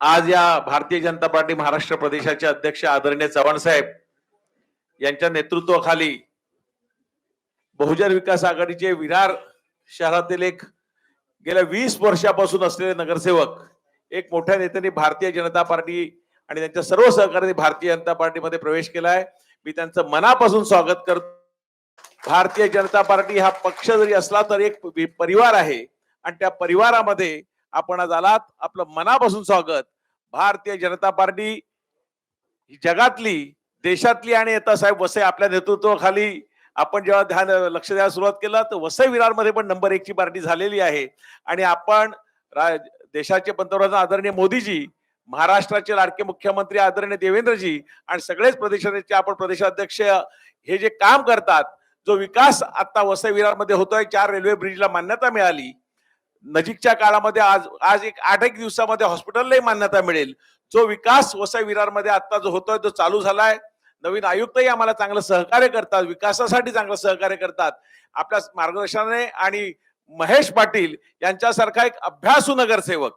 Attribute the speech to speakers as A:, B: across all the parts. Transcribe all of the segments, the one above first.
A: आज या भारतीय जनता पार्टी महाराष्ट्र प्रदेशाचे अध्यक्ष आदरणीय चव्हाण साहेब यांच्या नेतृत्वाखाली बहुजन विकास आघाडीचे विरार शहरातील एक गेल्या वीस वर्षापासून असलेले नगरसेवक एक मोठ्या नेत्यांनी भारतीय जनता पार्टी आणि त्यांच्या सर्व सहकार्यांनी भारतीय जनता पार्टीमध्ये प्रवेश केला आहे मी त्यांचं मनापासून स्वागत करतो. भारतीय जनता पार्टी हा पक्ष जरी असला तर एक परिवार आहे आणि त्या परिवारामध्ये आपण आज आलात. आपलं मनापासून स्वागत. भारतीय जनता पार्टी ही जगातली देशातली आणि आता साहेब वसई आपल्या नेतृत्वाखाली आपण जेव्हा ध्यान लक्ष द्यायला सुरुवात केलं तर वसई विरारमध्ये पण नंबर एकची पार्टी झालेली आहे. आणि आपण देशाचे पंतप्रधान आदरणीय मोदीजी महाराष्ट्राचे लाडके मुख्यमंत्री आदरणीय देवेंद्रजी आणि सगळेच प्रदेशाचे आपण प्रदेशाध्यक्ष हे जे काम करतात जो विकास आता वसई विरारमध्ये होतोय चार रेल्वे ब्रिजला मान्यता मिळाली. नजीकच्या काळामध्ये आज आज एक आठ एक दिवसामध्ये हॉस्पिटललाही मान्यता मिळेल. जो विकास वसई विरारमध्ये आता जो होतोय तो चालू झालाय. नवीन आयुक्तही आम्हाला चांगलं सहकार्य करतात विकासासाठी चांगलं सहकार्य करतात. आपल्या मार्गदर्शनाने आणि महेश पाटील यांच्यासारखा एक अभ्यासू नगरसेवक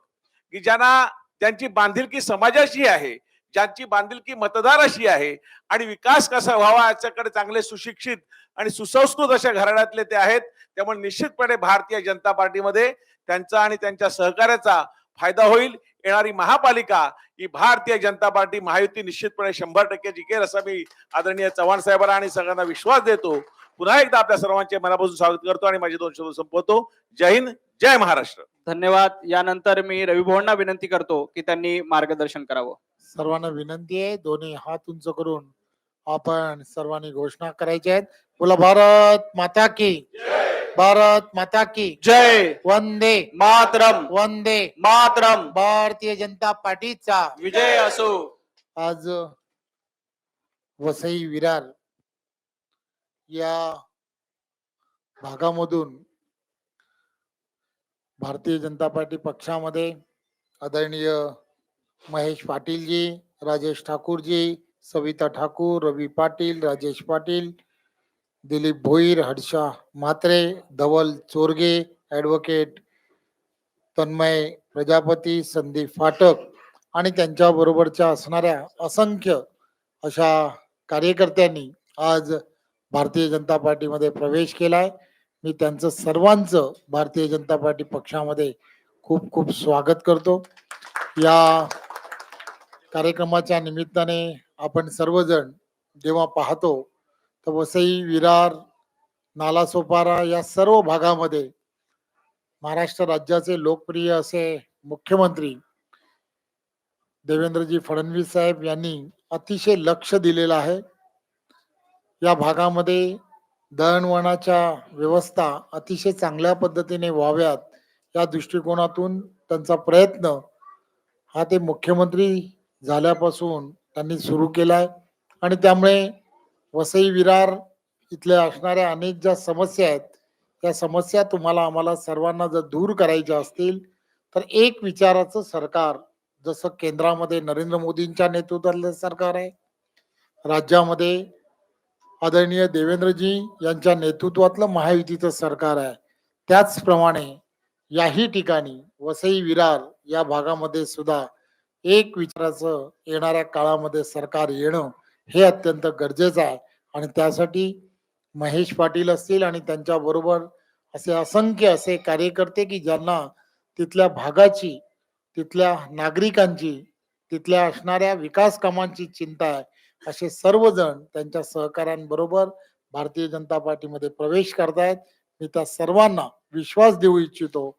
A: की ज्यांना त्यांची बांधिलकी समाजाशी आहे ज्यांची बांधिलकी मतदाराशी आहे आणि विकास कसा व्हावा याच्याकडे चांगले सुशिक्षित आणि सुसंस्कृत अशा घराण्यातले ते आहेत त्यामुळे निश्चितपणे भारतीय जनता पार्टीमध्ये त्यांचा आणि त्यांच्या सहकार्याचा फायदा होईल. येणारी महापालिका ही भारतीय जनता पार्टी महायुती निश्चितपणे शंभर टक्के जिंकेल असा मी आदरणीय चव्हाण साहेबांना आणि सगळ्यांना विश्वास देतो. पुन्हा एकदा आपल्या सर्वांचे मनापासून स्वागत करतो आणि माझे दोन शब्द संपवतो. जय हिंद जय महाराष्ट्र.
B: धन्यवाद. यानंतर मी रविभवनना विनंती करतो की त्यांनी मार्गदर्शन करावं.
C: सर्वांना विनंती आहे दोन्ही हात उंच करून आपण सर्वांनी घोषणा करायची आहेत. बोला भारत माता की भारत माता की
B: जय
C: वंदे
B: मातरम.
C: वंदे
B: मातरम.
C: भारतीय जनता पार्टीचा
B: विजय असो.
C: आज वसई विरार या भागामधून भारतीय जनता पार्टी पक्षामध्ये आदरणीय महेश पाटीलजी राजेश ठाकूरजी सविता ठाकूर रवी पाटील राजेश पाटील दिलीप भोईर हर्षा म्हात्रे धवल चोरगे ॲडव्होकेट तन्मय प्रजापती संदीप फाटक आणि त्यांच्याबरोबरच्या असणाऱ्या असंख्य अशा कार्यकर्त्यांनी आज भारतीय जनता पार्टीमध्ये प्रवेश केलाय. मी त्यांचं सर्वांचं भारतीय जनता पार्टी पक्षामध्ये खूप खूप स्वागत करतो. या कार्यक्रमाच्या निमित्ताने आपण सर्वजण जेव्हा पाहतो तर वसई विरार नालासोपारा या सर्व भागामध्ये महाराष्ट्र राज्याचे लोकप्रिय असे मुख्यमंत्री देवेंद्रजी फडणवीस साहेब यांनी अतिशय लक्ष दिलेलं आहे. या भागामध्ये दळणवळणाच्या व्यवस्था अतिशय चांगल्या पद्धतीने व्हाव्यात या दृष्टिकोनातून त्यांचा प्रयत्न हा ते मुख्यमंत्री झाल्यापासून त्यांनी सुरू केला आहे आणि त्यामुळे वसई विरार इथल्या असणाऱ्या अनेक ज्या समस्या आहेत त्या समस्या तुम्हाला आम्हाला सर्वांना जर दूर करायच्या असतील तर एक विचाराचं सरकार जसं केंद्रामध्ये नरेंद्र मोदींच्या नेतृत्वातलं सरकार आहे राज्यामध्ये आदरणीय देवेंद्रजी यांच्या नेतृत्वातलं महायुतीचं सरकार आहे त्याचप्रमाणे याही ठिकाणी वसई विरार या भागामध्ये सुद्धा एक विचाराचं येणाऱ्या काळामध्ये सरकार येणं हे अत्यंत गरजेचं आहे. आणि त्यासाठी महेश पाटील असतील आणि त्यांच्या बरोबर असे असंख्य असे कार्यकर्ते की ज्यांना तिथल्या भागाची तिथल्या नागरिकांची तिथल्या असणाऱ्या विकास कामांची चिंता आहे असे सर्वजण त्यांच्या सहकाऱ्यांबरोबर भारतीय जनता पार्टीमध्ये प्रवेश करतायत. मी त्या सर्वांना विश्वास देऊ इच्छितो.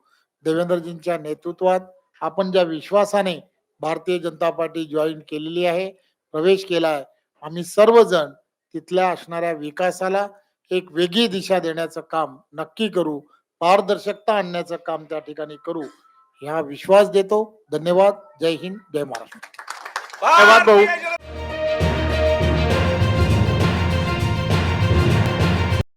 C: देवेंद्रजींच्या नेतृत्वात आपण ज्या विश्वासाने भारतीय जनता पार्टी जॉईन केलेली आहे प्रवेश केला आहे आम्ही सर्वजण तिथल्या असणाऱ्या विकासाला एक वेगळी दिशा देण्याचं काम नक्की करू पारदर्शकता आणण्याचं काम त्या ठिकाणी करू ह्या विश्वास देतो. धन्यवाद. जय हिंद. जय महाराष्ट्र.
B: धन्यवाद भाऊ.